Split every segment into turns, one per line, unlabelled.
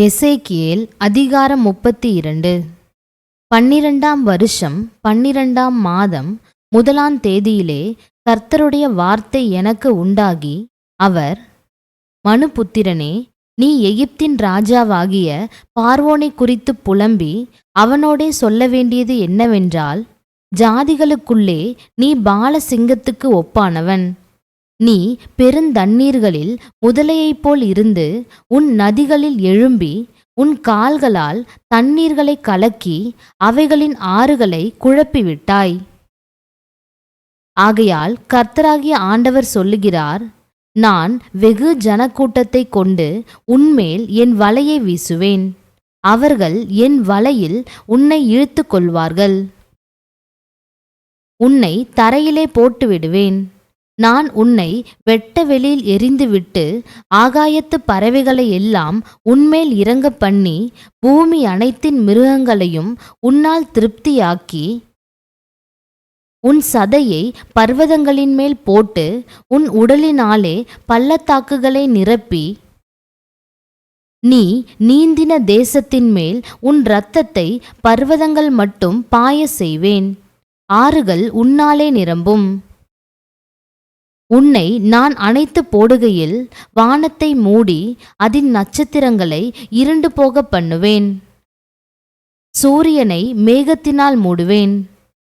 எசேக்கியேல் அதிகாரம் முப்பத்தி இரண்டு பன்னிரண்டாம் வருஷம் பன்னிரண்டாம் மாதம் முதலாம் தேதியிலே கர்த்தருடைய வார்த்தை எனக்கு உண்டாகி அவர் மனுபுத்திரனே நீ எகிப்தின் ராஜாவாகிய பார்வோனை குறித்து புலம்பி அவனோடே சொல்ல வேண்டியது என்னவென்றால் ஜாதிகளுக்குள்ளே நீ பாலசிங்கத்துக்கு ஒப்பானவன். நீ பெருந்தண்ணீர்களில் முதலையைப் போல் இருந்து உன் நதிகளில் எழும்பி உன் கால்களால் தண்ணீர்களை கலக்கி அவைகளின் ஆறுகளை குழப்பிவிட்டாய். ஆகையால் கர்த்தராகிய ஆண்டவர் சொல்லுகிறார் நான் வெகு ஜனக்கூட்டத்தை கொண்டு உன்மேல் என் வலையை வீசுவேன். அவர்கள் என் வலையில் உன்னை இழுத்து கொள்வார்கள். உன்னை தரையிலே போட்டுவிடுவேன். நான் உன்னை வெட்ட வெளியில் எரிந்துவிட்டு ஆகாயத்து பறவைகளை எல்லாம் உன்மேல் இறங்க பண்ணி பூமி அனைத்தின் மிருகங்களையும் உன்னால் திருப்தியாக்கி உன் சதையை பர்வதங்களின் மேல் போட்டு உன் உடலினாலே பள்ளத்தாக்குகளை நிரப்பி நீ நீந்தின தேசத்தின் மேல் உன் இரத்தத்தை பர்வதங்கள் மட்டும் பாய செய்வேன். ஆறுகள் உன்னாலே நிரம்பும். உன்னை நான் அணைத்து போடுகையில் வானத்தை மூடி அதன் நட்சத்திரங்களை இருண்டு போக பண்ணுவேன். சூரியனை மேகத்தினால் மூடுவேன்.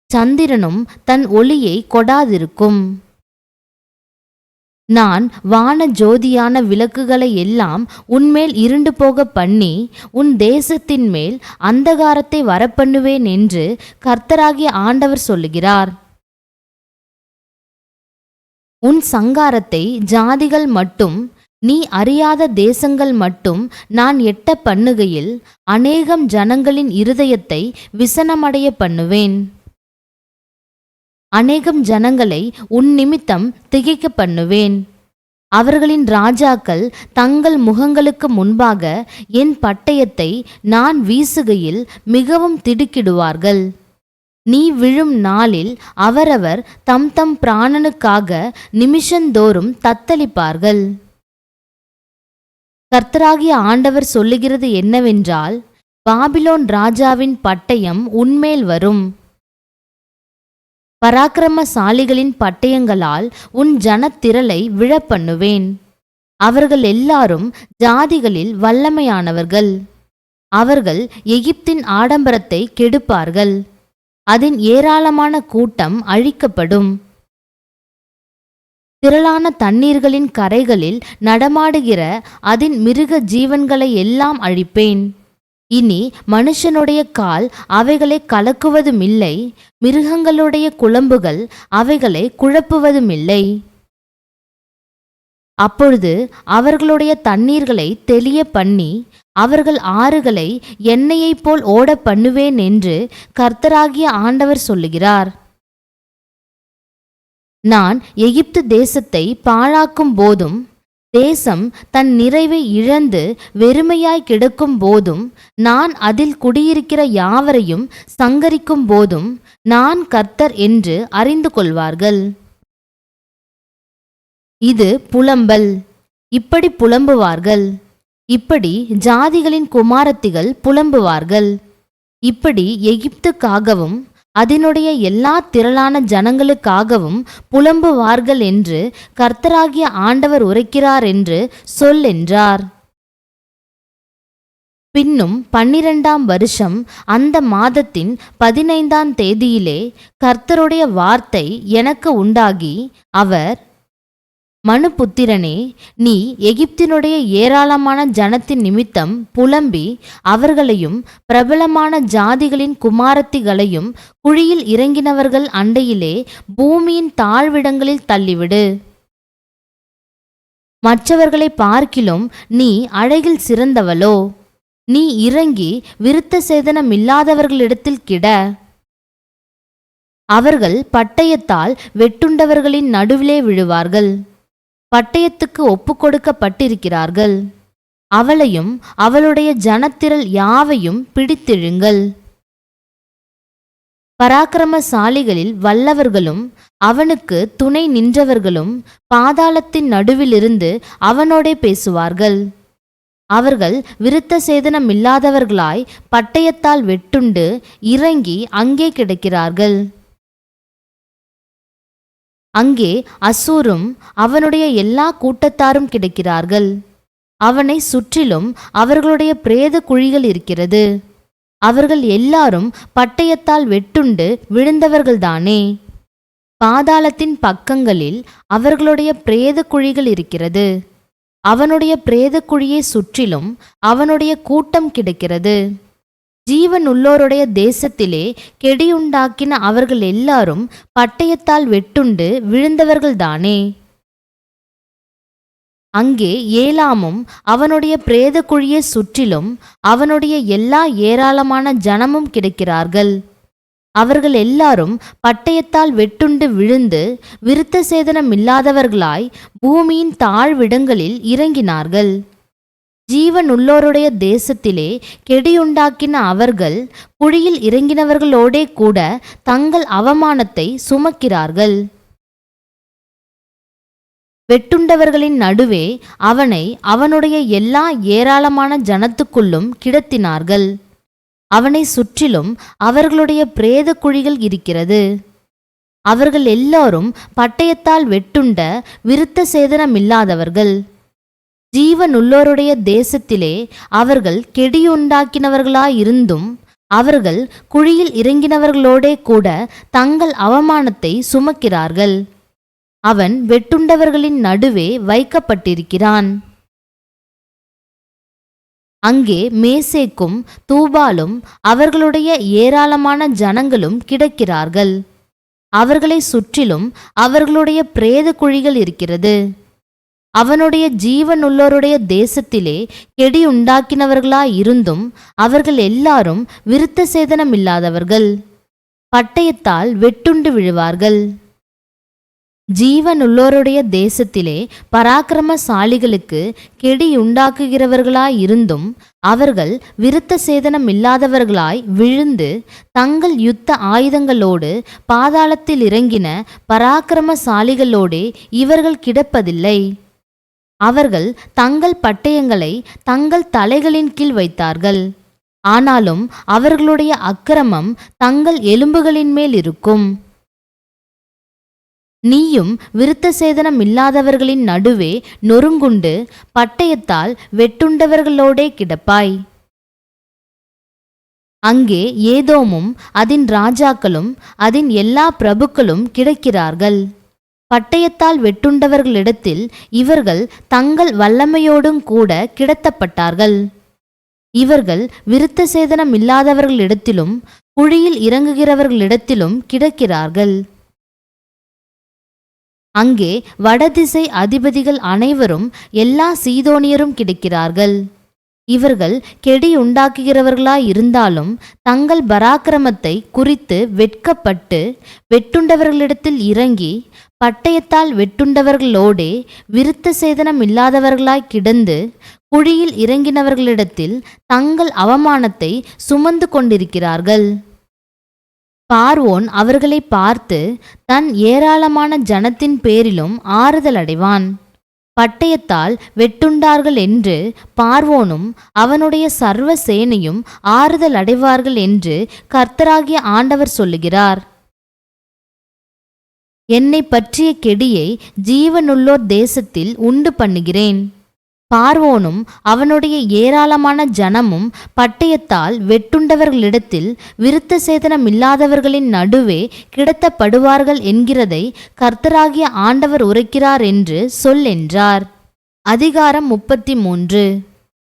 சந்திரனும் தன் ஒளியை கொடாதிருக்கும். நான் வான ஜோதியான விளக்குகளை எல்லாம் உன்மேல் இருண்டு போக பண்ணி உன் தேசத்தின் மேல் அந்தகாரத்தை வரப்பண்ணுவேன் என்று கர்த்தராகிய ஆண்டவர் சொல்லுகிறார். உன் சங்காரத்தை ஜாதிகள் மட்டும் நீ அறியாத தேசங்கள் மட்டும் நான் எட்ட பண்ணுகையில் அநேகம் ஜனங்களின் இருதயத்தை விசனமடைய பண்ணுவேன். அநேகம் ஜனங்களை உன் நிமித்தம் திகைக்க பண்ணுவேன். அவர்களின் ராஜாக்கள் தங்கள் முகங்களுக்கு முன்பாக என் பட்டயத்தை நான் வீசுகையில் மிகவும் திடுக்கிடுவார்கள். நீ விழும் நாளில் அவரவர் தம் தம் பிராணனுக்காக நிமிஷந்தோறும் தத்தளிப்பார்கள். கர்த்தராகிய ஆண்டவர் சொல்லுகிறது என்னவென்றால் பாபிலோன் ராஜாவின் பட்டயம் உன்மேல் வரும். பராக்கிரமசாலிகளின் பட்டயங்களால் உன் ஜனத்திரளை விழப்பண்ணுவேன். அவர்கள் எல்லாரும் ஜாதிகளில் வல்லமையானவர்கள். அவர்கள் எகிப்தின் ஆடம்பரத்தை கெடுப்பார்கள். அதன் ஏராளமான கூட்டம் அழிக்கப்படும். திரளான தண்ணீர்களின் கரைகளில் நடமாடுகிற அதன் மிருக ஜீவன்களை எல்லாம் அழிப்பேன். இனி மனுஷனுடைய கால் அவைகளை கலக்குவதுமில்லை மிருகங்களுடைய குழம்புகள் அவைகளை குழப்புவதுமில்லை. அப்பொழுது அவர்களுடைய தண்ணீர்களை தெளிய பண்ணி அவர்கள் ஆறுகளை எண்ணெயைப் போல் ஓட பண்ணுவேன் என்று கர்த்தராகிய ஆண்டவர் சொல்லுகிறார். நான் எகிப்து தேசத்தை பாழாக்கும் போதும் தேசம் தன் நிறைவை இழந்து வெறுமையாய் கிடக்கும் போதும் நான் அதில் குடியிருக்கிற யாவரையும் சங்கரிக்கும் போதும் நான் கர்த்தர் என்று அறிந்து கொள்வார்கள். இது புலம்பல். இப்படி புலம்புவார்கள். இப்படி ஜாதிகளின் குமாரத்திகள் புலம்புவார்கள். இப்படி எகிப்துக்காகவும் அதனுடைய எல்லா திரளான ஜனங்களுக்காகவும் புலம்புவார்கள் என்று கர்த்தராகிய ஆண்டவர் உரைக்கிறார் என்று சொல் என்றார். பின்னும் பன்னிரண்டாம் வருஷம் அந்த மாதத்தின் பதினைந்தாம் தேதியிலே கர்த்தருடைய வார்த்தை எனக்கு உண்டாகி அவர் மனுபுத்திரனே நீ எகிப்தினுடைய ஏராளமான ஜனத்தின் நிமித்தம் புலம்பி அவர்களையும் பிரபலமான ஜாதிகளின் குமாரத்திகளையும் குழியில் இறங்கினவர்கள் அண்டையிலே பூமியின் தாழ்விடங்களில் தள்ளிவிடு. மற்றவர்களை பார்க்கிலும் நீ அழகில் சிறந்தவளோ? நீ இறங்கி விருத்த சேதனமில்லாதவர்களிடத்தில் கிட. அவர்கள் பட்டயத்தால் வெட்டுண்டவர்களின் நடுவிலே விழுவார்கள். பட்டயத்துக்கு ஒப்புக்கொடுக்கப்பட்டிருக்கிறார்கள். அவளையும் அவளுடைய ஜனத்திரள் யாவையும் பிடித்திழுங்கள். பராக்கிரமசாலிகளில் வல்லவர்களும் அவனுக்கு துணை நின்றவர்களும் பாதாளத்தின் நடுவிலிருந்து அவனோடே பேசுவார்கள். அவர்கள் விருத்த சேதனமில்லாதவர்களாய் பட்டயத்தால் வெட்டுண்டு இறங்கி அங்கே கிடக்கிறார்கள். அங்கே அசூரும் அவனுடைய எல்லா கூட்டத்தாரும் கிடக்கிறார்கள். அவனை சுற்றிலும் அவர்களுடைய பிரேத குழிகள் இருக்கிறது. அவர்கள் எல்லாரும் பட்டயத்தால் வெட்டுண்டு விழுந்தவர்கள்தானே. பாதாளத்தின் பக்கங்களில் அவர்களுடைய பிரேத குழிகள் இருக்கிறது. அவனுடைய பிரேத குழியை சுற்றிலும் அவனுடைய கூட்டம் கிடக்கிறது. ஜீவன் உள்ளோருடைய தேசத்திலே கெடியுண்டாக்கின அவர்கள் எல்லாரும் பட்டயத்தால் வெட்டுண்டு விழுந்தவர்கள்தானே. அங்கே ஏலாமும் அவனுடைய பிரேத குழியை சுற்றிலும் அவனுடைய எல்லா ஏராளமான ஜனமும் கிடக்கிறார்கள். அவர்கள் எல்லாரும் பட்டயத்தால் வெட்டுண்டு விழுந்து விருத்த சேதனம் இல்லாதவர்களாய் பூமியின் தாழ்விடங்களில் இறங்கினார்கள். ஜீவன் உள்ளோருடைய தேசத்திலே கெடியுண்டாக்கின அவர்கள் குழியில் இறங்கினவர்களோடே கூட தங்கள் அவமானத்தை சுமக்கிறார்கள். வெட்டுண்டவர்களின் நடுவே அவனை அவனுடைய எல்லா ஏராளமான ஜனத்துக்குள்ளும் கிடத்தினார்கள். அவனை சுற்றிலும் அவர்களுடைய பிரேத குழிகள் இருக்கிறது. அவர்கள் எல்லாரும் பட்டயத்தால் வெட்டுண்ட விருத்த சேதனமில்லாதவர்கள். ஜீவனுள்ளோருடைய தேசத்திலே அவர்கள் கெடியுண்டாக்கினவர்களாயிருந்தும் அவர்கள் குழியில் இறங்கினவர்களோடே கூட தங்கள் அவமானத்தை சுமக்கிறார்கள். அவன் வெட்டுண்டவர்களின் நடுவே வைக்கப்பட்டிருக்கிறான். அங்கே மேசேக்கும் தூபாலும் அவர்களுடைய ஏராளமான ஜனங்களும் கிடக்கிறார்கள். அவர்களை சுற்றிலும் அவர்களுடைய பிரேத குழிகள் இருக்கிறது. அவனுடைய ஜீவனுள்ளோருடைய தேசத்திலே கெடி உண்டாக்கினவர்களாயிருந்தும் அவர்கள் எல்லாரும் விருத்த சேதனம் இல்லாதவர்கள் பட்டயத்தால் வெட்டுண்டு விழுவார்கள். ஜீவனுள்ளோருடைய தேசத்திலே பராக்கிரமசாலிகளுக்கு கெடி உண்டாக்குகிறவர்களாயிருந்தும் அவர்கள் விருத்த சேதனம் இல்லாதவர்களாய் விழுந்து தங்கள் யுத்த ஆயுதங்களோடு பாதாளத்தில் இறங்கின பராக்கிரமசாலிகளோடே இவர்கள் கிடப்பதில்லை. அவர்கள் தங்கள் பட்டயங்களை தங்கள் தலைகளின் கீழ் வைத்தார்கள். ஆனாலும் அவர்களுடைய அக்கிரமம் தங்கள் எலும்புகளின் மேல் இருக்கும். நீயும் விருத்த சேதனம் இல்லாதவர்களின் நடுவே நொறுங்குண்டு பட்டயத்தால் வெட்டுண்டவர்களோடே கிடப்பாய். அங்கே ஏதோமும் அதன் ராஜாக்களும் அதன் எல்லா பிரபுக்களும் கிடக்கிறார்கள். பட்டயத்தால் வெட்டுண்டவர்களிடத்தில் இவர்கள் தங்கள் வல்லமையோடும் கூட கிடத்தப்பட்டார்கள். இவர்கள் விருத்த சேதனம் இல்லாதவர்களிடத்திலும் குழியில் இறங்குகிறவர்களிடத்திலும் கிடக்கிறார்கள். அங்கே வடதிசை அதிபதிகள் அனைவரும் எல்லா சீதோனியரும் கிடைக்கிறார்கள். இவர்கள் கெடி உண்டாக்குகிறவர்களாயிருந்தாலும் தங்கள் பராக்கிரமத்தை குறித்து வெட்கப்பட்டு வெட்டுண்டவர்களிடத்தில் இறங்கி பட்டயத்தால் வெட்டுண்டவர்களோடே விருத்த சேதனம் இல்லாதவர்களாய் கிடந்து குழியில் இறங்கினவர்களிடத்தில் தங்கள் அவமானத்தை சுமந்து கொண்டிருக்கிறார்கள். பார்வோன் அவர்களை பார்த்து தன் ஏராளமான ஜனத்தின் பேரிலும் ஆறுதல் அடைவான். பட்டயத்தால் வெட்டுண்டார்கள் என்று பார்வோனும் அவனுடைய சர்வ சேனையும் ஆறுதல் அடைவார்கள் என்று கர்த்தராகிய ஆண்டவர் சொல்லுகிறார். என்னை பற்றிய கெடியை ஜீவனுள்ளோர் தேசத்தில் உண்டு பண்ணுகிறேன். பார்வோனும் அவனுடைய ஏராளமான ஜனமும் பட்டயத்தால் வெட்டுண்டவர்களிடத்தில் விருத்த சேதனம் இல்லாதவர்களின் நடுவே கிடத்தப்படுவார்கள் என்கிறதை கர்த்தராகிய ஆண்டவர் உரைக்கிறார் என்று சொல் என்றார். அதிகாரம் முப்பத்தி மூன்று.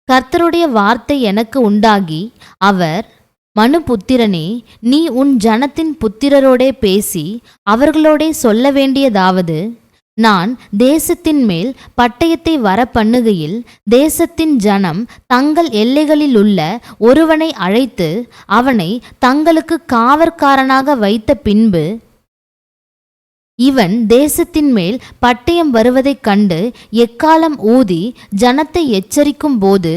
கர்த்தருடைய வார்த்தை எனக்கு உண்டாகி அவர் மனுபுத்திரனே நீ உன் ஜனத்தின் புத்திரரோடே பேசி அவர்களோடே சொல்ல வேண்டியதாவது நான் தேசத்தின் மேல் பட்டயத்தை வர பண்ணுகையில் தேசத்தின் ஜனம் தங்கள் எல்லைகளில் உள்ள ஒருவனை அழைத்து அவனை தங்களுக்கு காவற்காரனாக வைத்த பின்பு இவன் தேசத்தின் மேல் பட்டயம் வருவதைக் கண்டு எக்காலம் ஊதி ஜனத்தை எச்சரிக்கும் போது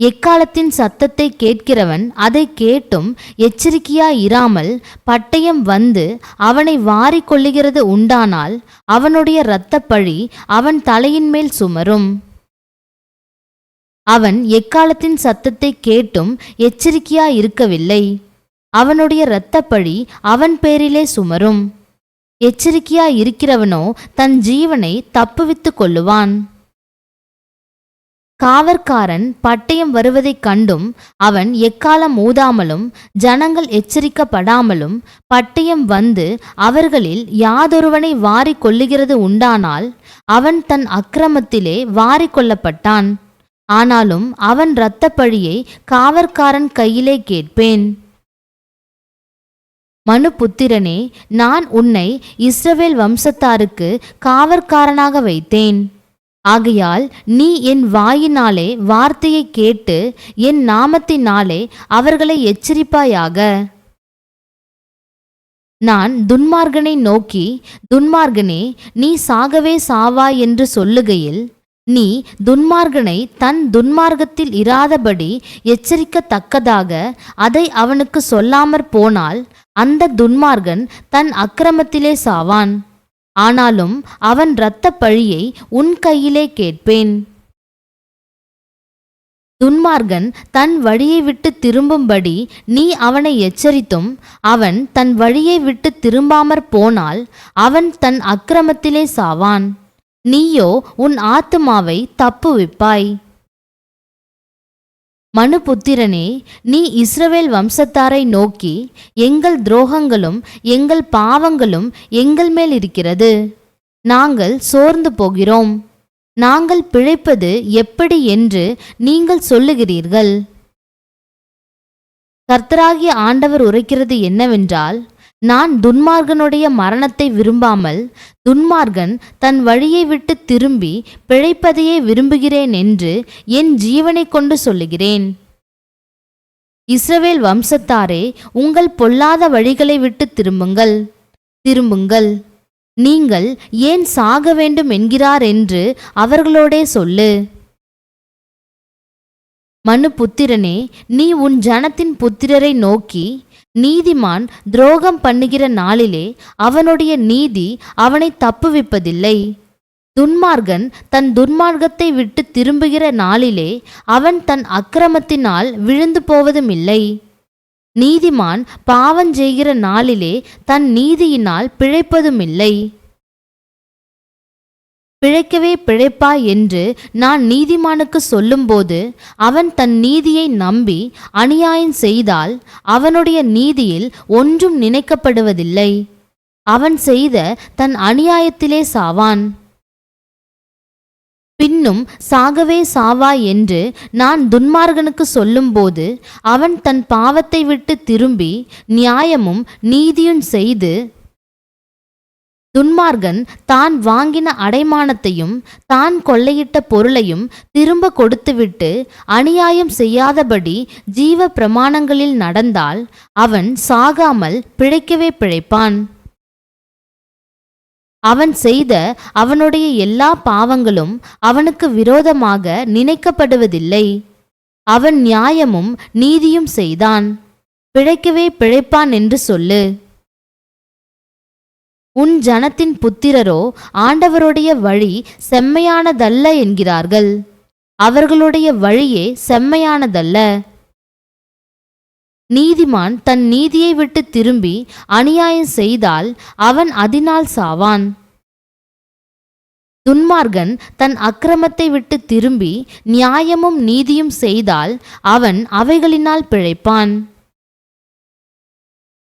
எக்காலத்தின் சத்தத்தை கேட்கிறவன் அதை கேட்டும் எச்சரிக்கையா இராமல் பட்டயம் வந்து அவனை வாரி கொள்ளுகிறது உண்டானால் அவனுடைய இரத்தப்பழி அவன் தலையின் மேல் சுமரும். அவன் எக்காலத்தின் சத்தத்தை கேட்டும் எச்சரிக்கையா இருக்கவில்லை அவனுடைய இரத்தப்பழி அவன் பேரிலே சுமரும். எச்சரிக்கையா இருக்கிறவனோ தன் ஜீவனை தப்புவித்துக் கொள்ளுவான். காவற்காரன் பட்டயம் வருவதைக் கண்டும் அவன் எக்காலம் ஊதாமலும் ஜனங்கள் எச்சரிக்கப்படாமலும் பட்டயம் வந்து அவர்களில் யாதொருவனை வாரிக் கொள்ளுகிறது உண்டானால் அவன் தன் அக்கிரமத்திலே வாரிக் கொள்ளப்பட்டான் ஆனாலும் அவன் இரத்தப்பழியை காவற்காரன் கையிலே கேட்பேன். மனுபுத்திரனே நான் உன்னை இஸ்ரவேல் வம்சத்தாருக்கு காவற்காரனாக வைத்தேன். ஆகையால் நீ என் வாயினாலே வார்த்தையை கேட்டு என் நாமத்தினாலே அவர்களை எச்சரிப்பாயாக. நான் துன்மார்கனை நோக்கி துன்மார்கனே நீ சாகவே சாவாய் என்று சொல்லுகையில் நீ துன்மார்கனை தன் துன்மார்க்கத்தில் இராதபடி எச்சரிக்கத்தக்கதாக அதை அவனுக்கு சொல்லாமற் போனால் அந்த துன்மார்கன் தன் அக்கிரமத்திலே சாவான். ஆனாலும் அவன் இரத்தப் பழியை உன் கையிலே கேட்பேன். துன்மார்கன் தன் வழியை விட்டு திரும்பும்படி நீ அவனை எச்சரித்தும் அவன் தன் வழியை விட்டு திரும்பாமற் போனால் அவன் தன் அக்கிரமத்திலே சாவான். நீயோ உன் ஆத்துமாவை தப்புவிப்பாய். மனுபுத்திரனே நீ இஸ்ரவேல் வம்சத்தாரை நோக்கி எங்கள் துரோகங்களும் எங்கள் பாவங்களும் எங்கள் மேல் இருக்கிறது. நாங்கள் சோர்ந்து போகிறோம். நாங்கள் பிழைப்பது எப்படி என்று நீங்கள் சொல்லுகிறீர்கள். கர்த்தராகிய ஆண்டவர் உரைக்கிறது என்னவென்றால் நான் துன்மார்கனுடைய மரணத்தை விரும்பாமல் துன்மார்கன் தன் வழியை விட்டு திரும்பி பிழைப்பதையே விரும்புகிறேன் என்று என் ஜீவனை கொண்டு சொல்லுகிறேன். இஸ்ரவேல் வம்சத்தாரே உங்கள் பொல்லாத வழிகளை விட்டு திரும்புங்கள். திரும்புங்கள். நீங்கள் ஏன் சாக வேண்டும் என்கிறார் என்று அவர்களோடே சொல்லு. மனு புத்திரனே நீ உன் ஜனத்தின் புத்திரரை நோக்கி நீதிமான் துரோகம் பண்ணுகிற நாளிலே அவனுடைய நீதி அவனை தப்புவிப்பதில்லை. துன்மார்கன் தன் துன்மார்க்கத்தை விட்டு திரும்புகிற நாளிலே அவன் தன் அக்கிரமத்தினால் விழுந்து போவதுமில்லை. நீதிமான் பாவஞ்செய்கிற நாளிலே தன் நீதியினால் பிழைப்பதுமில்லை. பிழைக்கவே பிழைப்பாய் என்று நான் நீதிமானுக்கு சொல்லும்போது அவன் தன் நீதியை நம்பி அநியாயம் செய்தால் அவனுடைய நீதியில் ஒன்றும் நினைக்கப்படுவதில்லை. அவன் செய்த தன் அநியாயத்திலே சாவான். பின்னும் சாகவே சாவாய் என்று நான் துன்மார்கனுக்கு சொல்லும்போது அவன் தன் பாவத்தை விட்டு திரும்பி நியாயமும் நீதியும் செய்து துன்மார்கன் தான் வாங்கின அடைமானத்தையும் தான் கொள்ளையிட்ட பொருளையும் திரும்ப கொடுத்துவிட்டு அநியாயம் செய்யாதபடி ஜீவ பிரமாணங்களில் நடந்தால் அவன் சாகாமல் பிழைக்கவே பிழைப்பான். அவன் செய்த அவனுடைய எல்லா பாவங்களும் அவனுக்கு விரோதமாக நினைக்கப்படுவதில்லை. அவன் நியாயமும் நீதியும் செய்தான். பிழைக்கவே பிழைப்பான் என்று சொல்லு. உன் ஜனத்தின் புத்திரரோ ஆண்டவருடைய வழி செம்மையானதல்ல என்கிறார்கள். அவர்களுடைய வழியே செம்மையானதல்ல. நீதிமான் தன் நீதியை விட்டு திரும்பி அநியாயம் செய்தால் அவன் அதனால் சாவான். துன்மார்கன் தன் அக்கிரமத்தை விட்டு திரும்பி நியாயமும் நீதியும் செய்தால் அவன் அவைகளினால் பிழைப்பான்.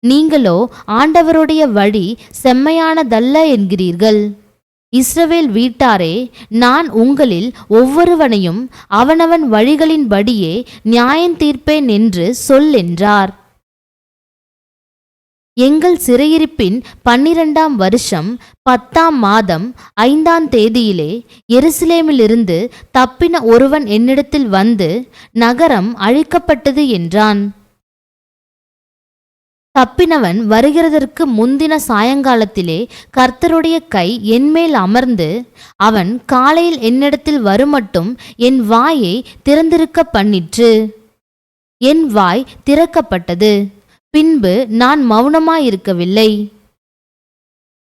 நீங்களோ ஆண்டவருடைய வழி செம்மையானதல்ல என்கிறீர்கள். இஸ்ரவேல் வீட்டாரே நான் உங்களில் ஒவ்வொருவனையும் அவனவன் வழிகளின்படியே நியாயம் தீர்ப்பேன் என்று சொல் என்றார். எங்கள் சிறையிருப்பின் பன்னிரண்டாம் வருஷம் பத்தாம் மாதம் ஐந்தாம் தேதியிலே எருசலேமிலிருந்து தப்பின ஒருவன் என்னிடத்தில் வந்து நகரம் அழிக்கப்பட்டது என்றான். தப்பினவன் வருகிறதற்கு முந்தின சாயங்காலத்திலே கர்த்தருடைய கை என்மேல் அமர்ந்து அவன் காலையில் என்னிடத்தில் வருமட்டும் என் வாயை திறந்திருக்க பண்ணிற்று. என் வாய் திறக்கப்பட்டது. பின்பு நான் மௌனமாயிருக்கவில்லை.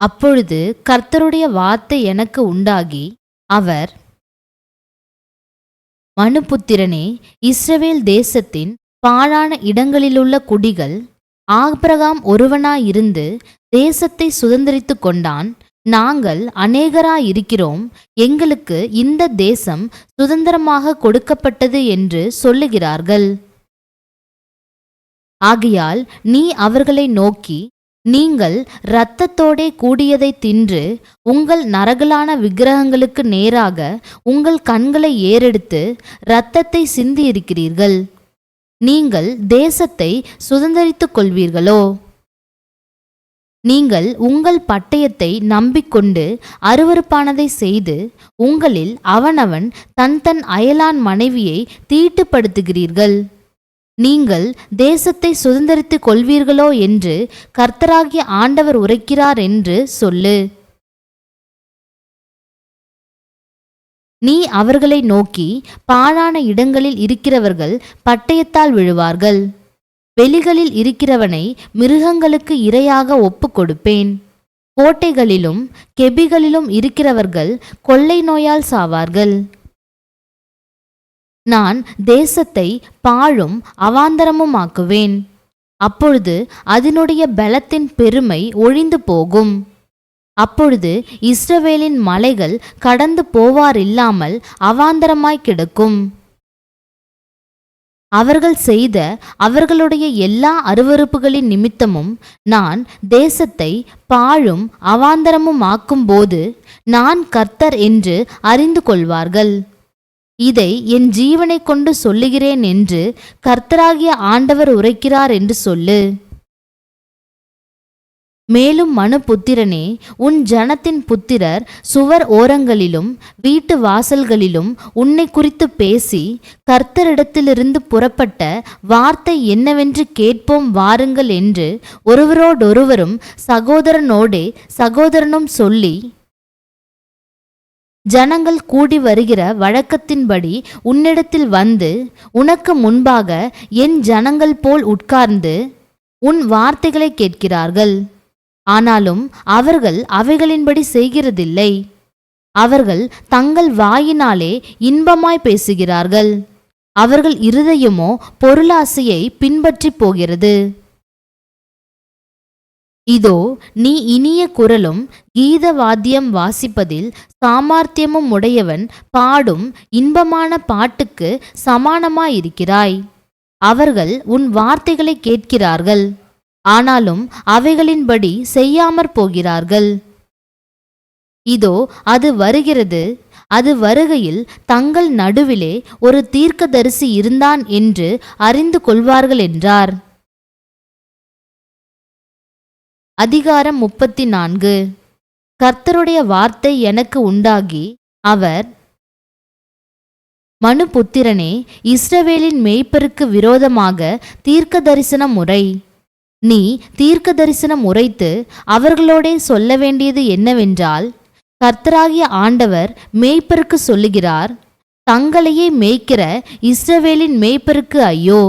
அப்பொழுது கர்த்தருடைய வார்த்தை எனக்கு உண்டாகி அவர் மனுபுத்திரனே இஸ்ரவேல் தேசத்தின் பாழான இடங்களிலுள்ள குடிகள் ஆபிரகாம் ஒருவனாயிருந்து தேசத்தை சுதந்திரித்து கொண்டான். நாங்கள் அநேகராயிருக்கிறோம். எங்களுக்கு இந்த தேசம் சுதந்திரமாக கொடுக்கப்பட்டது என்று சொல்லுகிறார்கள். ஆகையால் நீ அவர்களை நோக்கி நீங்கள் இரத்தத்தோடே கூடியதை தின்று உங்கள் நரகலான விக்கிரகங்களுக்கு நேராக உங்கள் கண்களை ஏறெடுத்து இரத்தத்தை சிந்தியிருக்கிறீர்கள். நீங்கள் தேசத்தை சுதந்திரித்துக் கொள்வீர்களோ நீங்கள் உங்கள் பட்டயத்தை நம்பிக்கொண்டு அருவருப்பானதை செய்து உங்களில் அவனவன் தன் தன் அயலான் மனைவியை தீட்டுப்படுத்துகிறீர்கள். நீங்கள் தேசத்தை சுதந்திரித்துக் கொள்வீர்களோ என்று கர்த்தராகிய ஆண்டவர் உரைக்கிறார் என்று சொல்லு. நீ அவர்களை நோக்கி பாழான இடங்களில் இருக்கிறவர்கள் பட்டயத்தால் விழுவார்கள். வெளிகளில் இருக்கிறவனை மிருகங்களுக்கு இரையாக ஒப்புக்கொடுப்பேன் கோட்டைகளிலும் கெபிகளிலும் இருக்கிறவர்கள் கொள்ளை நோயால் சாவார்கள். நான் தேசத்தை பாழும் அவாந்தரமுமாக்குவேன். அப்பொழுது அதனுடைய பலத்தின் பெருமை ஒழிந்து போகும். அப்பொழுது இஸ்ரவேலின் மலைகள் கடந்து போவாரில்லாமல் அவாந்தரமாய் கிடக்கும். அவர்கள் செய்த அவர்களுடைய எல்லா அருவருப்புகளின் நிமித்தமும் நான் தேசத்தை பாழும் அவாந்தரமும் ஆக்கும்போது நான் கர்த்தர் என்று அறிந்து கொள்வார்கள். இதை என் ஜீவனை கொண்டு சொல்லுகிறேன் என்று கர்த்தராகிய ஆண்டவர் உரைக்கிறார் என்று சொல்லு. மேலும் மனு புத்திரனே உன் ஜனத்தின் புத்திரர் சுவர் ஓரங்களிலும் வீட்டு வாசல்களிலும் உன்னை குறித்து பேசி கர்த்தரிடத்திலிருந்து புறப்பட்ட வார்த்தை என்னவென்று கேட்போம் வாருங்கள் என்று ஒருவரோடொருவரும் சகோதரனோடே சகோதரனும் சொல்லி ஜனங்கள் கூடி வருகிற வழக்கத்தின்படி உன்னிடத்தில் வந்து உனக்கு முன்பாக என் ஜனங்கள் போல் உட்கார்ந்து உன் வார்த்தைகளை கேட்கிறார்கள். ஆனாலும் அவர்கள் அவைகளின்படி செய்கிறதில்லை. அவர்கள் தங்கள் வாயினாலே இன்பமாய் பேசுகிறார்கள். அவர்கள் இருதயமோ பொருளாசையை பின்பற்றி போகிறது. இதோ நீ இனிய குரலும் கீத வாத்தியம் வாசிப்பதில் சாமர்த்தியமும் உடையவன் பாடும் இன்பமான பாட்டுக்கு சமானமாயிருக்கிறாய். அவர்கள் உன் வார்த்தைகளை கேட்கிறார்கள். ஆனாலும் அவைகளின்படி செய்யாமற் போகிறார்கள். இதோ அது வருகிறது. அது வருகையில் தங்கள் நடுவிலே ஒரு தீர்க்கதரிசி இருந்தான் என்று அறிந்து கொள்வார்கள் என்றார். அதிகாரம் முப்பத்தி நான்கு கர்த்தருடைய வார்த்தை எனக்கு உண்டாகி அவர் மனுபுத்திரனே இஸ்ரவேலின் மேய்ப்பருக்கு விரோதமாக தீர்க்க தரிசன முறை. நீ தீர்க்க தரிசனம் உரைத்து அவர்களோடே சொல்ல வேண்டியது என்னவென்றால் கர்த்தராகிய ஆண்டவர் மேய்ப்பருக்கு சொல்லுகிறார் தங்களையே மேய்க்கிற இஸ்ரவேலின் மேய்ப்பருக்கு ஐயோ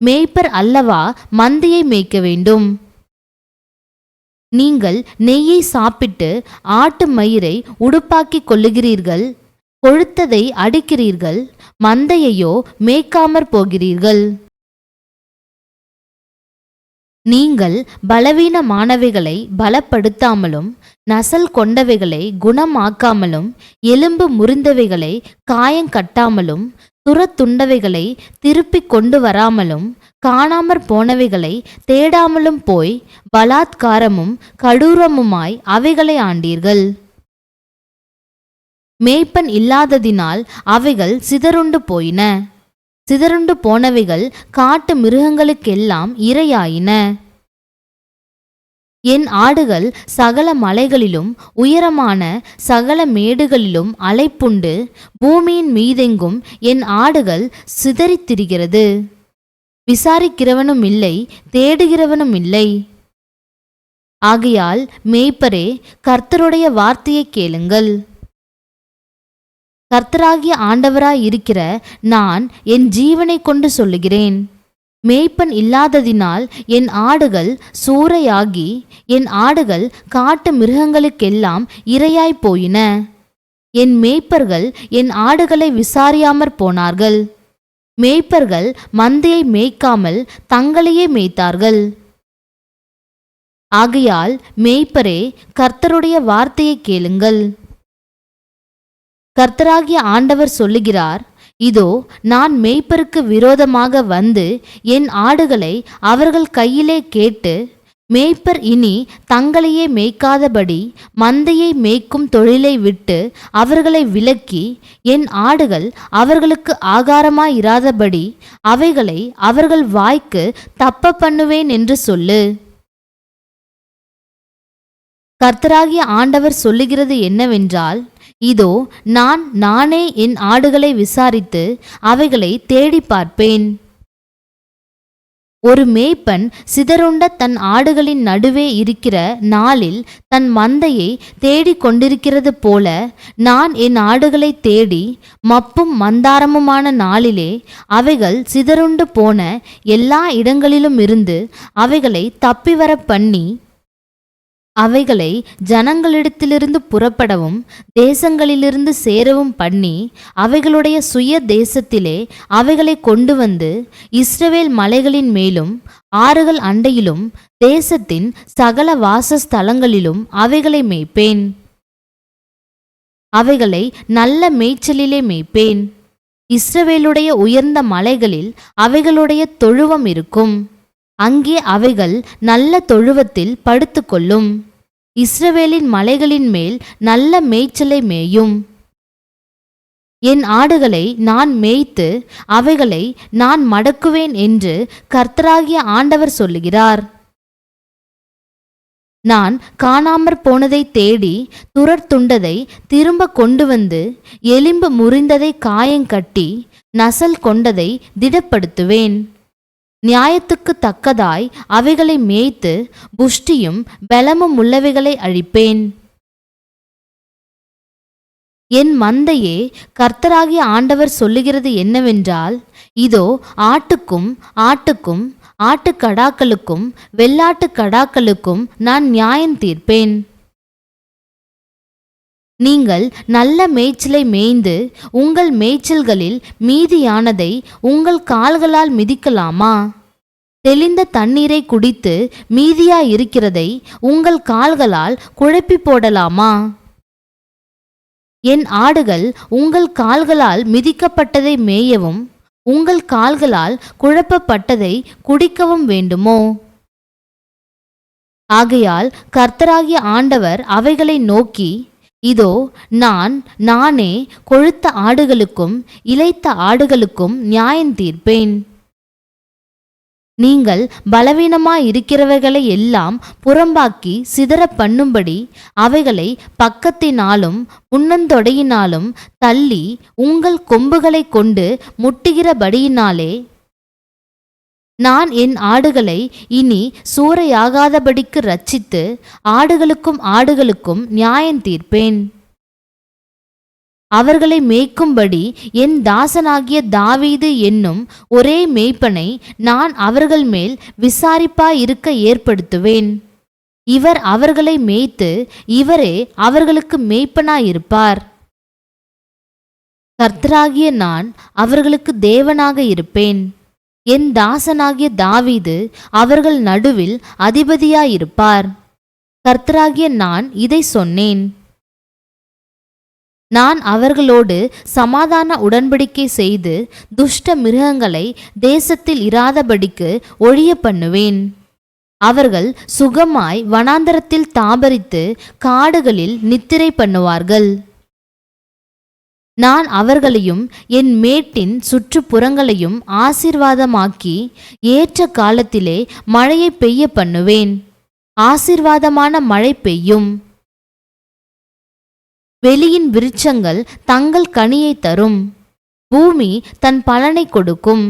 மேய்ப்பர் அல்லவா மந்தையை மேய்க்க வேண்டும்? நீங்கள் நெய்யை சாப்பிட்டு ஆட்டு மயிரை உடுப்பாக்கிக் கொள்ளுகிறீர்கள் கொழுத்ததை அடிக்கிறீர்கள் மந்தையையோ மேய்க்காமற் போகிறீர்கள். நீங்கள் பலவீனமானவைகளை பலப்படுத்தாமலும் நசல் கொண்டவைகளை குணமாக்காமலும் எலும்பு முறிந்தவைகளை காயங்கட்டாமலும் துரத்துண்டவைகளை திருப்பிக் கொண்டு வராமலும் காணாமற் போனவைகளை தேடாமலும் போய் பலாத்காரமும் கடூரமுமாய் அவைகளை ஆண்டீர்கள். மேய்ப்பன் இல்லாததினால் அவைகள் சிதறுண்டு போயின. சிதறுண்டு போனவைகள் காட்டு மிருகங்களுக்கெல்லாம் இரையாயின. என் ஆடுகள் சகல மலைகளிலும் உயரமான சகல மேடுகளிலும் அலைப்புண்டு பூமியின் மீதெங்கும் என் ஆடுகள் சிதறித் திரிகிறது விசாரிக்கிறவனும் இல்லை தேடுகிறவனும் இல்லை ஆகையால் மேய்ப்பரே கர்த்தருடைய வார்த்தையை கேளுங்கள். கர்த்தராகிய ஆண்டவராய் இருக்கிற நான் என் ஜீவனை கொண்டு சொல்லுகிறேன். மேய்ப்பன் இல்லாததினால் என் ஆடுகள் சூறையாகி என் ஆடுகள் காட்டு மிருகங்களுக்கெல்லாம் இரையாய் போயின. என் மேய்ப்பர்கள் என் ஆடுகளை விசாரியாமற் போனார்கள். மேய்ப்பர்கள் மந்தையை மேய்க்காமல் தங்களையே மேய்த்தார்கள். ஆகையால் மேய்ப்பரே கர்த்தருடைய வார்த்தையை கேளுங்கள். கர்த்தராகிய ஆண்டவர் சொல்லுகிறார் இதோ நான் மேய்ப்பருக்கு விரோதமாக வந்து என் ஆடுகளை அவர்கள் கையிலே கேட்டு மேய்ப்பர் இனி தங்களையே மேய்க்காதபடி மந்தையை மேய்க்கும் தொழிலை விட்டு அவர்களை விலக்கி என் ஆடுகள் அவர்களுக்கு ஆகாரமாயிராதபடி அவைகளை அவர்கள் வாய்க்கு தப்ப பண்ணுவேன் என்று சொல்லு. கர்த்தராகிய ஆண்டவர் சொல்லுகிறது என்னவென்றால் இதோ நான் நானே என் ஆடுகளை விசாரித்து அவைகளை தேடி பார்ப்பேன். ஒரு மேய்ப்பன் சிதறுண்ட தன் ஆடுகளின் நடுவே இருக்கிற நாளில் தன் மந்தையை தேடிக் கொண்டிருக்கிறது போல நான் என் ஆடுகளை தேடி மப்பும் மந்தாரமுமான நாளிலே அவைகள் சிதறுண்டு போன எல்லா இடங்களிலும் இருந்து அவைகளை தப்பிவர பண்ணி அவைகளை ஜனங்களிடத்திலிருந்து புறப்படவும் தேசங்களிலிருந்து சேரவும் பண்ணி அவைகளுடைய சுய தேசத்திலே அவைகளை கொண்டு வந்து இஸ்ரவேல் மலைகளின் மேலும் ஆறுகள் அண்டையிலும் தேசத்தின் சகல வாசஸ்தலங்களிலும் அவைகளை மேய்ப்பேன். அவைகளை நல்ல மேய்ச்சலிலே மேய்ப்பேன். இஸ்ரவேலுடைய உயர்ந்த மலைகளில் அவைகளுடைய தொழுவம் இருக்கும். அங்கே அவைகள் நல்ல தொழுவத்தில் படுத்துக்கொள்ளும். இஸ்ரவேலின் மலைகளின் மேல் நல்ல மேய்ச்சலை மேயும். என் ஆடுகளை நான் மேய்த்து அவைகளை நான் மடக்குவேன் என்று கர்த்தராகிய ஆண்டவர் சொல்லுகிறார். நான் காணாமற் போனதை தேடி துரத்துண்டதை திரும்ப கொண்டு வந்து எலும்பு முறிந்ததை காயங்கட்டி நசல் கொண்டதை திடப்படுத்துவேன். நியாயத்துக்கு தக்கதாய் அவைகளை மேய்த்து புஷ்டியும் பலமும் உள்ளவைகளை அழிப்பேன். என் மந்தையே கர்த்தராகிய ஆண்டவர் சொல்லுகிறது என்னவென்றால் இதோ ஆட்டுக்கும் ஆட்டுக்கும் ஆட்டுக்கடாக்களுக்கும் வெள்ளாட்டுக் கடாக்களுக்கும் நான் நியாயம் தீர்ப்பேன். நீங்கள் நல்ல மேய்ச்சலை மேய்ந்து உங்கள் மேய்ச்சல்களில் மீதியானதை உங்கள் கால்களால் மிதிக்கலாமா? தெளிந்த தண்ணீரை குடித்து மீதியா இருக்கிறதை உங்கள் கால்களால் குழப்பி போடலாமா? என் ஆடுகள் உங்கள் கால்களால் மிதிக்கப்பட்டதை மேயவும் உங்கள் கால்களால் குழப்பப்பட்டதை குடிக்கவும் வேண்டுமோ? ஆகையால் கர்த்தராகிய ஆண்டவர் அவைகளை நோக்கி இதோ நான் நானே கொழுத்த ஆடுகளுக்கும் இழைத்த ஆடுகளுக்கும் நியாயம் தீர்ப்பேன். நீங்கள் பலவீனமாயிருக்கிறவைகளை எல்லாம் புறம்பாக்கி சிதற பண்ணும்படி அவைகளை பக்கத்தினாலும் முன்னந்தொடையினாலும் தள்ளி உங்கள் கொம்புகளைக் கொண்டு முட்டுகிறபடியினாலே நான் என் ஆடுகளை இனி சூறையாகாதபடிக்கு ரட்சித்து ஆடுகளுக்கும் ஆடுகளுக்கும் நியாயம் தீர்ப்பேன். அவர்களை மேய்க்கும்படி என் தாசனாகிய தாவீது என்னும் ஒரே மேய்ப்பனை நான் அவர்கள் மேல் விசாரிப்பாயிருக்க ஏற்படுத்துவேன். இவர் அவர்களை மேய்த்து இவரே அவர்களுக்கு மேய்ப்பனாயிருப்பார். கர்த்தராகிய நான் அவர்களுக்கு தேவனாக இருப்பேன். என் தாசனாகிய தாவீது அவர்கள் நடுவில் அதிபதியாயிருப்பார். கர்த்தராகிய நான் இதை சொன்னேன். நான் அவர்களோடு சமாதான உடன்படிக்கை செய்து துஷ்ட மிருகங்களை தேசத்தில் இராதபடிக்கு ஒழிய பண்ணுவேன். அவர்கள் சுகமாய் வனாந்தரத்தில் தாபரித்து காடுகளில் நித்திரை பண்ணுவார்கள். நான் அவர்களையும் என் மேட்டின் சுற்றுப்புறங்களையும் ஆசீர்வாதமாக்கி ஏற்ற காலத்திலே மழையை பெய்ய பண்ணுவேன். ஆசீர்வாதமான மழை பெய்யும். வெளியின் விருட்சங்கள் தங்கள் கனியை தரும். பூமி தன் பலனை கொடுக்கும்.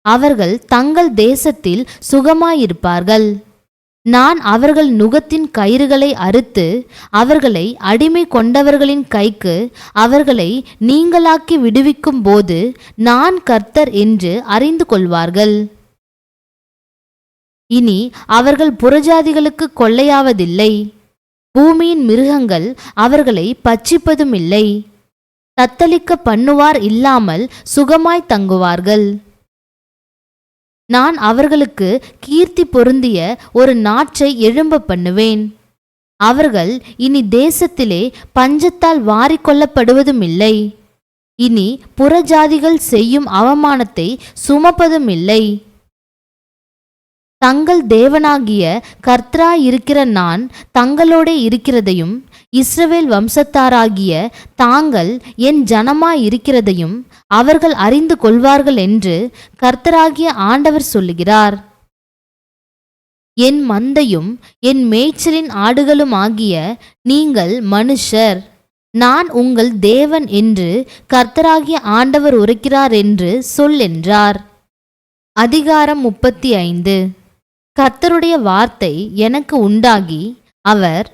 அவர்கள் தங்கள் தேசத்தில் சுகமாயிருப்பார்கள். நான் அவர்கள் நுகத்தின் கயிறுகளை அறுத்து அவர்களை அடிமை கொண்டவர்களின் கைக்கு அவர்களை நீங்களாக்கி விடுவிக்கும் போது நான் கர்த்தர் என்று அறிந்து கொள்வார்கள். இனி அவர்கள் புறஜாதிகளுக்கு கொள்ளையாவதில்லை. பூமியின் மிருகங்கள் அவர்களை பச்சிப்பதுமில்லை தத்தளிக்க பண்ணுவார் இல்லாமல் சுகமாய் தங்குவார்கள். நான் அவர்களுக்கு கீர்த்தி பொருந்திய ஒரு நாற்றை எழும்ப பண்ணுவேன். அவர்கள் இனி தேசத்திலே பஞ்சத்தால் வாரிக்கொள்ளப்படுவதுமில்லை இனி புறஜாதிகள் செய்யும் அவமானத்தை சுமப்பதுமில்லை. தங்கள் தேவனாகிய கர்த்தராயிருக்கிற நான் தங்களோட இருக்கிறதையும் இஸ்ரவேல் வம்சத்தாராகிய தாங்கள் என் ஜனமாயிருக்கிறதையும் அவர்கள் அறிந்து கொள்வார்கள் என்று கர்த்தராகிய ஆண்டவர் சொல்லுகிறார். என் மந்தையும் என் மேய்ச்சலின் ஆடுகளும் ஆகிய நீங்கள் மனுஷர். நான் உங்கள் தேவன் என்று கர்த்தராகிய ஆண்டவர் உரைக்கிறார் என்று சொல் என்றார். அதிகாரம் முப்பத்தி ஐந்து. கர்த்தருடைய வார்த்தை எனக்கு உண்டாகி அவர்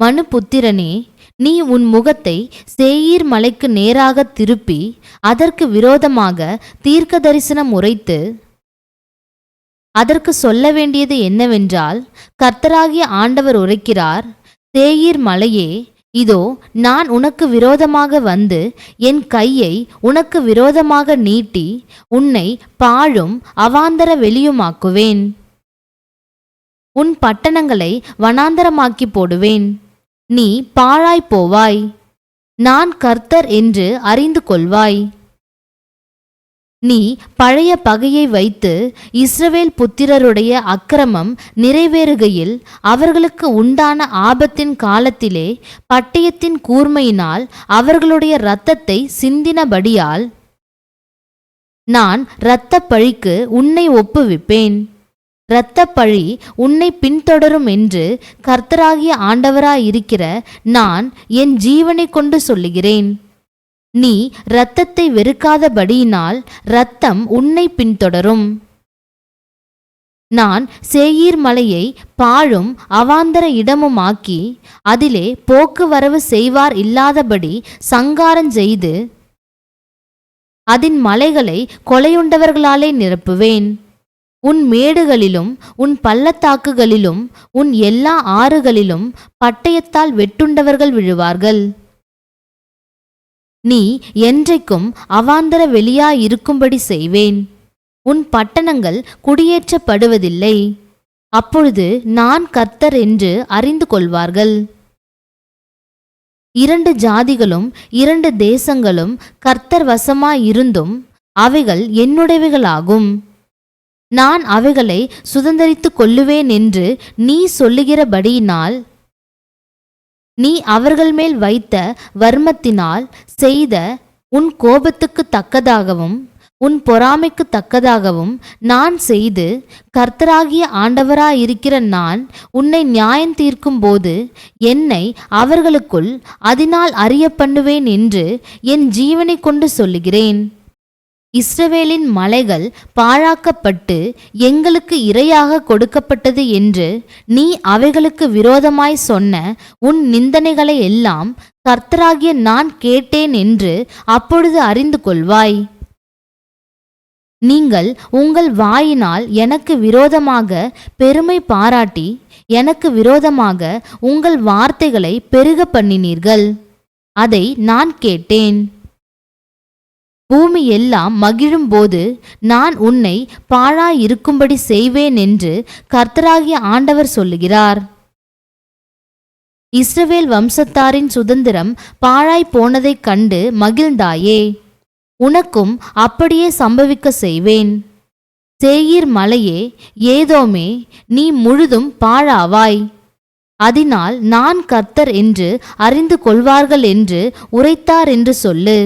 மனுபுத்திரனே நீ உன் முகத்தை சேயீர் மலைக்கு நேராக திருப்பி அதற்கு விரோதமாக தீர்க்க தரிசனம் உரைத்து அதற்கு சொல்ல வேண்டியது என்னவென்றால் கர்த்தராகிய ஆண்டவர் உரைக்கிறார் சேயீர் மலையே இதோ நான் உனக்கு விரோதமாக வந்து என் கையை உனக்கு விரோதமாக நீட்டி உன்னை பாழும் அவாந்தர வெளியுமாக்குவேன். உன் பட்டணங்களை வனாந்தரமாக்கி போடுவேன். நீ பாழாய்ப் போவாய். நான் கர்த்தர் என்று அறிந்து கொள்வாய். நீ பழைய பகையை வைத்து இஸ்ரவேல் புத்திரருடைய அக்கிரமம் நிறைவேறுகையில் அவர்களுக்கு உண்டான ஆபத்தின் காலத்திலே பட்டயத்தின் கூர்மையினால் அவர்களுடைய இரத்தத்தை சிந்தினபடியால் நான் இரத்த பழிக்கு உன்னை ஒப்புவிப்பேன். இரத்தப்பழி உன்னை பின்தொடரும் என்று கர்த்தராகிய ஆண்டவராயிருக்கிற நான் என் ஜீவனை கொண்டு சொல்லுகிறேன். நீ இரத்தத்தை வெறுக்காதபடியினால் இரத்தம் உன்னை பின்தொடரும். நான் சேயீர் மலையை பாழும் அவாந்தர இடமுமாக்கி அதிலே போக்குவரவு செய்வார் இல்லாதபடி சங்காரஞ்செய்து செய்து மலைகளை கொலையுண்டவர்களாலே நிரப்புவேன். உன் மேடுகளிலும் உன் பள்ளத்தாக்குகளிலும் உன் எல்லா ஆறுகளிலும் பட்டயத்தால் வெட்டுண்டவர்கள் விழுவார்கள். நீ என்றைக்கும் அவாந்தர வெளியாயிருக்கும்படி செய்வேன். உன் பட்டணங்கள் குடியேற்றப்படுவதில்லை. அப்பொழுது நான் கர்த்தர் என்று அறிந்து கொள்வார்கள். இரண்டு ஜாதிகளும் இரண்டு தேசங்களும் கர்த்தர் வசமாயிருந்தும் அவைகள் என்னுடையவைகளாகும். நான் அவைகளை சுதந்தரித்துக் கொள்ளுவேன் என்று நீ சொல்லுகிறபடியினால் நீ அவர்கள் மேல் வைத்த வர்மத்தினால் செய்த உன் கோபத்துக்கு தக்கதாகவும் உன் பொறாமைக்கு தக்கதாகவும் நான் செய்து கர்த்தராகிய ஆண்டவராயிருக்கிற நான் உன்னை நியாயம் தீர்க்கும்போது என்னை அவர்களுக்குள் அதனால் அறிய பண்ணுவேன் என்று என் ஜீவனை கொண்டு சொல்லுகிறேன். இஸ்ரவேலின் மலைகள் பாழாக்கப்பட்டு எங்களுக்கு இரையாக கொடுக்கப்பட்டது என்று நீ அவைகளுக்கு விரோதமாய் சொன்ன உன் நிந்தனைகளை எல்லாம் கர்த்தராகிய நான் கேட்டேன் என்று அப்பொழுது அறிந்து கொள்வாய். நீங்கள் உங்கள் வாயினால் எனக்கு விரோதமாக பெருமை பாராட்டி எனக்கு விரோதமாக உங்கள் வார்த்தைகளை பெருக பண்ணினீர்கள். அதை நான் கேட்டேன். பூமி எல்லாம் மகிழும்போது நான் உன்னை பாழாயிருக்கும்படி செய்வேன் என்று கர்த்தராகிய ஆண்டவர் சொல்லுகிறார். இஸ்ரவேல் வம்சத்தாரின் சுதந்திரம் பாழாய் போனதைக் கண்டு மகிழ்ந்தாயே. உனக்கும் அப்படியே சம்பவிக்க செய்வேன். சேயீர் மலையே ஏதோமே நீ முழுதும் பாழாவாய். அதனால் நான் கர்த்தர் என்று அறிந்து கொள்வார்கள் என்று உரைத்தார் என்று சொல்லு.